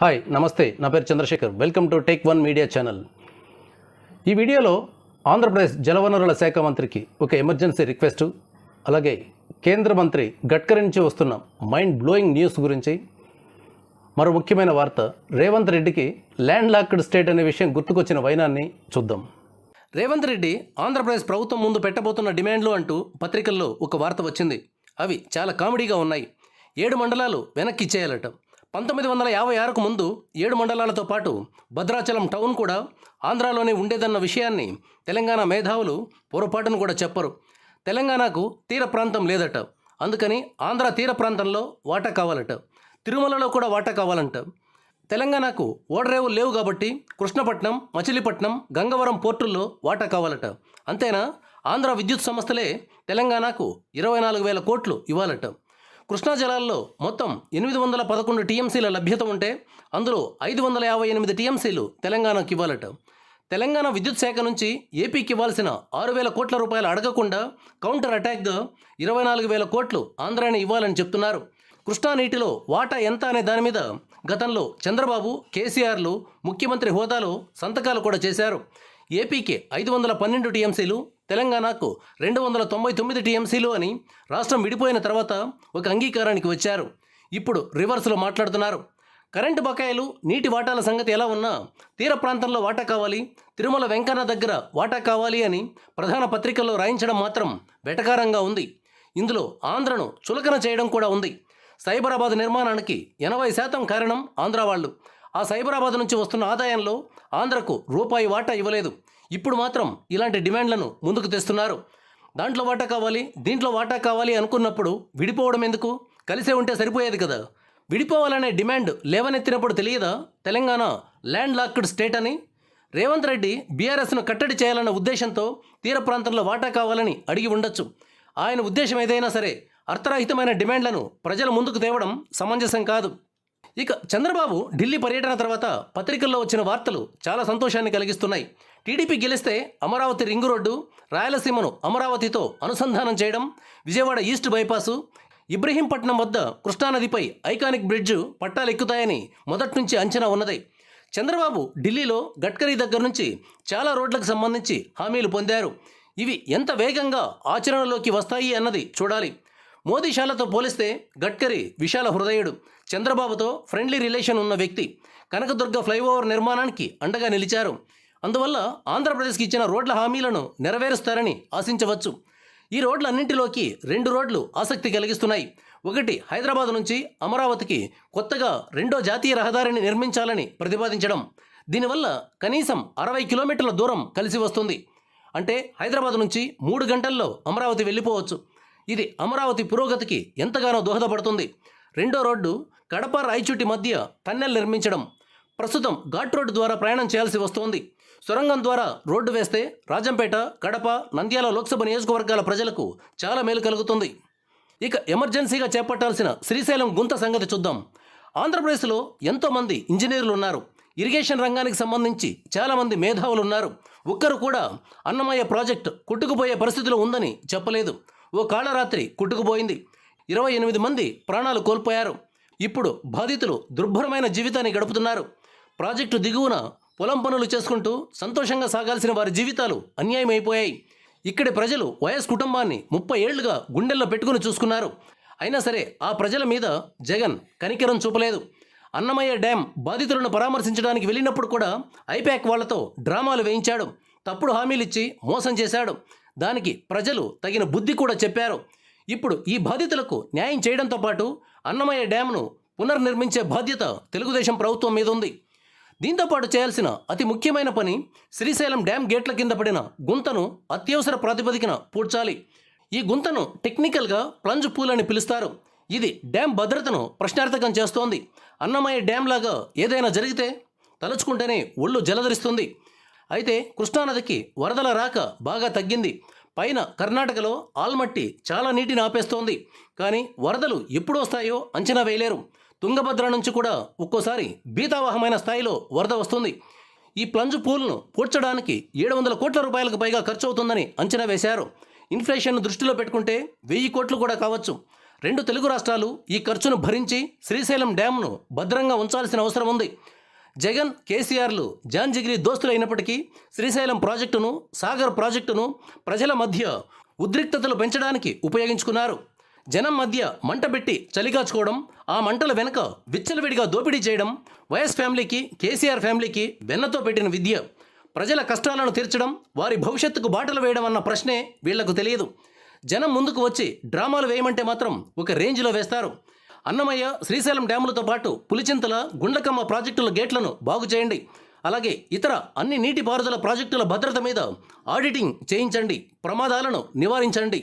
Hi నమస్తే. నా పేరు Chandrashekar. Welcome to take one media channel. ఈ వీడియోలో ఆంధ్రప్రదేశ్ జలవనరుల శాఖ మంత్రికి ఒక ఎమర్జెన్సీ రిక్వెస్ట్. అలాగే కేంద్ర మంత్రి గడ్కరీ నుంచి వస్తున్న మైండ్ బ్లోయింగ్ న్యూస్ గురించి. మరో ముఖ్యమైన వార్త రేవంత్ రెడ్డికి ల్యాండ్ లాక్డ్ స్టేట్ అనే విషయం గుర్తుకొచ్చిన వైనాన్ని చూద్దాం. రేవంత్ రెడ్డి ఆంధ్రప్రదేశ్ ప్రభుత్వం ముందు పెట్టబోతున్న డిమాండ్లు అంటూ పత్రికల్లో ఒక వార్త వచ్చింది. అవి చాలా కామెడీగా ఉన్నాయి. ఏడు మండలాలు వెనక్కి ఇచ్చేయాలట. పంతొమ్మిది వందల యాభై ఆరుకు ముందు ఏడు మండలాలతో పాటు భద్రాచలం టౌన్ కూడా ఆంధ్రాలోనే ఉండేదన్న విషయాన్ని తెలంగాణ మేధావులు పొరపాటును కూడా చెప్పరు. తెలంగాణకు తీర ప్రాంతం లేదట. అందుకని ఆంధ్ర తీర ప్రాంతంలో వాటా కావాలట. తిరుమలలో కూడా వాటా కావాలంట. తెలంగాణకు ఓడరేవులు లేవు కాబట్టి కృష్ణపట్నం మచిలీపట్నం గంగవరం పోర్టుల్లో వాటా కావాలట. అంతేనా? ఆంధ్ర విద్యుత్ సంస్థలే తెలంగాణకు ఇరవై నాలుగు వేల కోట్లు ఇవ్వాలట. కృష్ణా జలాల్లో మొత్తం ఎనిమిది వందల పదకొండు టీఎంసీల లభ్యత ఉంటే అందులో ఐదు వందల యాభై ఎనిమిది టీఎంసీలు తెలంగాణకు ఇవ్వాలట. తెలంగాణ విద్యుత్ శాఖ నుంచి ఏపీకి ఇవ్వాల్సిన ఆరు వేల కోట్ల రూపాయలు అడగకుండా కౌంటర్ అటాక్గా ఇరవై నాలుగు వేల కోట్లు ఆంధ్రాని ఇవ్వాలని చెప్తున్నారు. కృష్ణా నీటిలో వాటా ఎంత అనే దాని మీద గతంలో చంద్రబాబు కేసీఆర్లు ముఖ్యమంత్రి హోదాలో సంతకాలు కూడా చేశారు. ఏపీకి ఐదు వందల పన్నెండు టీఎంసీలు తెలంగాణకు రెండు వందల తొంభై తొమ్మిది టీఎంసీలు అని రాష్ట్రం విడిపోయిన తర్వాత ఒక అంగీకారానికి వచ్చారు. ఇప్పుడు రివర్స్లో మాట్లాడుతున్నారు. కరెంటు బకాయిలు నీటి వాటాల సంగతి ఎలా ఉన్నా తీర ప్రాంతంలో వాటా కావాలి తిరుమల వెంకన్న దగ్గర వాటా కావాలి అని ప్రధాన పత్రికల్లో రాయించడం మాత్రం వెటకారంగా ఉంది. ఇందులో ఆంధ్రను చులకన చేయడం కూడా ఉంది. సైబరాబాద్ నిర్మాణానికి ఎనభై శాతం కారణం ఆంధ్ర వాళ్ళు. ఆ సైబరాబాద్ నుంచి వస్తున్న ఆదాయంలో ఆంధ్రకు రూపాయి వాటా ఇవ్వలేదు. ఇప్పుడు మాత్రం ఇలాంటి డిమాండ్లను ముందుకు తెస్తున్నారు. దాంట్లో వాటా కావాలి దీంట్లో వాటా కావాలి అనుకున్నప్పుడు విడిపోవడం ఎందుకు? కలిసే ఉంటే సరిపోయేది కదా. విడిపోవాలనే డిమాండ్ లేవనెత్తినప్పుడు తెలియదా? తెలంగాణ ల్యాండ్ లాక్డ్ స్టేట్ అని? రేవంత్ రెడ్డి బీఆర్ఎస్ను కట్టడి చేయాలన్న ఉద్దేశంతో తీర ప్రాంతంలో వాటా కావాలని అడిగి ఉండొచ్చు. ఆయన ఉద్దేశం ఏదైనా సరే అర్థరహితమైన డిమాండ్లను ప్రజల ముందుకు తేవడం సమంజసం కాదు. ఇక చంద్రబాబు ఢిల్లీ పర్యటన తర్వాత పత్రికల్లో వచ్చిన వార్తలు చాలా సంతోషాన్ని కలిగిస్తున్నాయి. టీడీపీ గెలిస్తే అమరావతి రింగు రోడ్డు రాయలసీమను అమరావతితో అనుసంధానం చేయడం విజయవాడ ఈస్ట్ బైపాసు ఇబ్రహీంపట్నం వద్ద కృష్ణానదిపై ఐకానిక్ బ్రిడ్జ్ పట్టాలెక్కుతాయని మొదటి నుంచి అంచనా ఉన్నది. చంద్రబాబు ఢిల్లీలో గడ్కరీ దగ్గర నుంచి చాలా రోడ్లకు సంబంధించి హామీలు పొందారు. ఇవి ఎంత వేగంగా ఆచరణలోకి వస్తాయి అన్నది చూడాలి. మోదీశాలతో పోలిస్తే గడ్కరీ విశాల హృదయుడు. చంద్రబాబుతో ఫ్రెండ్లీ రిలేషన్ ఉన్న వ్యక్తి. కనకదుర్గ ఫ్లైఓవర్ నిర్మాణానికి అండగా నిలిచారు. అందువల్ల ఆంధ్రప్రదేశ్కి ఇచ్చిన రోడ్ల హామీలను నెరవేరుస్తారని ఆశించవచ్చు. ఈ రోడ్లన్నింటిలోకి రెండు రోడ్లు ఆసక్తి కలిగిస్తున్నాయి. ఒకటి హైదరాబాద్ నుంచి అమరావతికి కొత్తగా రెండో జాతీయ రహదారిని నిర్మించాలని ప్రతిపాదించడం. దీనివల్ల కనీసం అరవై కిలోమీటర్ల దూరం కలిసి వస్తుంది. అంటే హైదరాబాద్ నుంచి మూడు గంటల్లో అమరావతి వెళ్ళిపోవచ్చు. ఇది అమరావతి పురోగతికి ఎంతగానో దోహదపడుతుంది. రెండో రోడ్డు కడప రాయచుటి మధ్య టన్నెల్ నిర్మించడం. ప్రస్తుతం ఘాట్ రోడ్డు ద్వారా ప్రయాణం చేయాల్సి వస్తోంది. సొరంగం ద్వారా రోడ్డు వేస్తే రాజంపేట కడప నంద్యాల లోక్సభ నియోజకవర్గాల ప్రజలకు చాలా మేలు కలుగుతుంది. ఇక ఎమర్జెన్సీగా చేపట్టాల్సిన శ్రీశైలం గుంత సంగతి చూద్దాం. ఆంధ్రప్రదేశ్లో ఎంతోమంది ఇంజనీర్లు ఉన్నారు. ఇరిగేషన్ రంగానికి సంబంధించి చాలామంది మేధావులు ఉన్నారు. ఒక్కరు కూడా అన్నమయ్య ప్రాజెక్ట్ కొట్టుకుపోయే పరిస్థితిలో ఉందని చెప్పలేదు. ఓ కాళరాత్రి కుట్టుకుపోయింది. ఇరవై ఎనిమిది మంది ప్రాణాలు కోల్పోయారు. ఇప్పుడు బాధితులు దుర్భరమైన జీవితాన్ని గడుపుతున్నారు. ప్రాజెక్టు దిగువన పొలం పనులు చేసుకుంటూ సంతోషంగా సాగాల్సిన వారి జీవితాలు అన్యాయమైపోయాయి. ఇక్కడి ప్రజలు వైఎస్ కుటుంబాన్ని ముప్పై ఏళ్ళుగా గుండెల్లో పెట్టుకుని చూసుకున్నారు. అయినా సరే ఆ ప్రజల మీద జగన్ కనికరం చూపలేదు. అన్నమయ్య డ్యాం బాధితులను పరామర్శించడానికి వెళ్ళినప్పుడు కూడా ఐపాక్ వాళ్ళతో డ్రామాలు వేయించాడు. తప్పుడు హామీలిచ్చి మోసం చేశాడు. దానికి ప్రజలు తగిన బుద్ధి కూడా చెప్పారు. ఇప్పుడు ఈ బాధితులకు న్యాయం చేయడంతో పాటు అన్నమయ్య డ్యామ్ను పునర్నిర్మించే బాధ్యత తెలుగుదేశం ప్రభుత్వం మీద ఉంది. దీంతో పాటు చేయాల్సిన అతి ముఖ్యమైన పని శ్రీశైలం డ్యామ్ గేట్ల కింద పడిన గుంతను అత్యవసర ప్రాతిపదికన పూడ్చాలి. ఈ గుంతను టెక్నికల్గా ప్లంజ్ పూల్ అని పిలుస్తారు. ఇది డ్యామ్ భద్రతను ప్రశ్నార్థకం చేస్తోంది. అన్నమయ్య డ్యామ్ లాగా ఏదైనా జరిగితే తలుచుకుంటేనే ఒళ్ళు జలధరిస్తుంది. అయితే కృష్ణానదికి వరదల రాక బాగా తగ్గింది. పైన కర్ణాటకలో ఆల్మట్టి చాలా నీటిని ఆపేస్తోంది. కానీ వరదలు ఎప్పుడు వస్తాయో అంచనా వేయలేరు. తుంగభద్ర నుంచి కూడా ఒక్కోసారి బీతావహమైన స్థాయిలో వరద వస్తుంది. ఈ ప్లంజ్ పూల్ను పూడ్చడానికి ఏడు వందల కోట్ల రూపాయలకు పైగా ఖర్చు అవుతుందని అంచనా వేశారు. ఇన్ఫ్లేషన్ దృష్టిలో పెట్టుకుంటే వెయ్యి కోట్లు కూడా కావచ్చు. రెండు తెలుగు రాష్ట్రాలు ఈ ఖర్చును భరించి శ్రీశైలం డ్యాంను భద్రంగా ఉంచాల్సిన అవసరం ఉంది. జగన్ కేసీఆర్లు జాన్ జిగిరి దోస్తులు అయినప్పటికీ శ్రీశైలం ప్రాజెక్టును సాగర్ ప్రాజెక్టును ప్రజల మధ్య ఉద్రిక్తతలు పెంచడానికి ఉపయోగించుకున్నారు. జనం మధ్య మంట పెట్టి చలికాచుకోవడం ఆ మంటల వెనుక విచ్చలవిడిగా దోపిడీ చేయడం వైఎస్ ఫ్యామిలీకి కేసీఆర్ ఫ్యామిలీకి వెన్నతో పెట్టిన విద్య ప్రజల కష్టాలను తీర్చడం వారి భవిష్యత్తుకు బాటలు వేయడం అన్న ప్రశ్నే వీళ్ళకు తెలియదు. జనం ముందుకు వచ్చి డ్రామాలు వేయమంటే మాత్రం ఒక రేంజ్లో వేస్తారు. అన్నమయ్య శ్రీశైలం డ్యాములతో పాటు పులిచింతల గుండకమ్మ ప్రాజెక్టుల గేట్లను బాగు చేయండి. అలాగే ఇతర అన్ని నీటిపారుదల ప్రాజెక్టుల భద్రత మీద ఆడిటింగ్ చేయించండి. ప్రమాదాలను నివారించండి.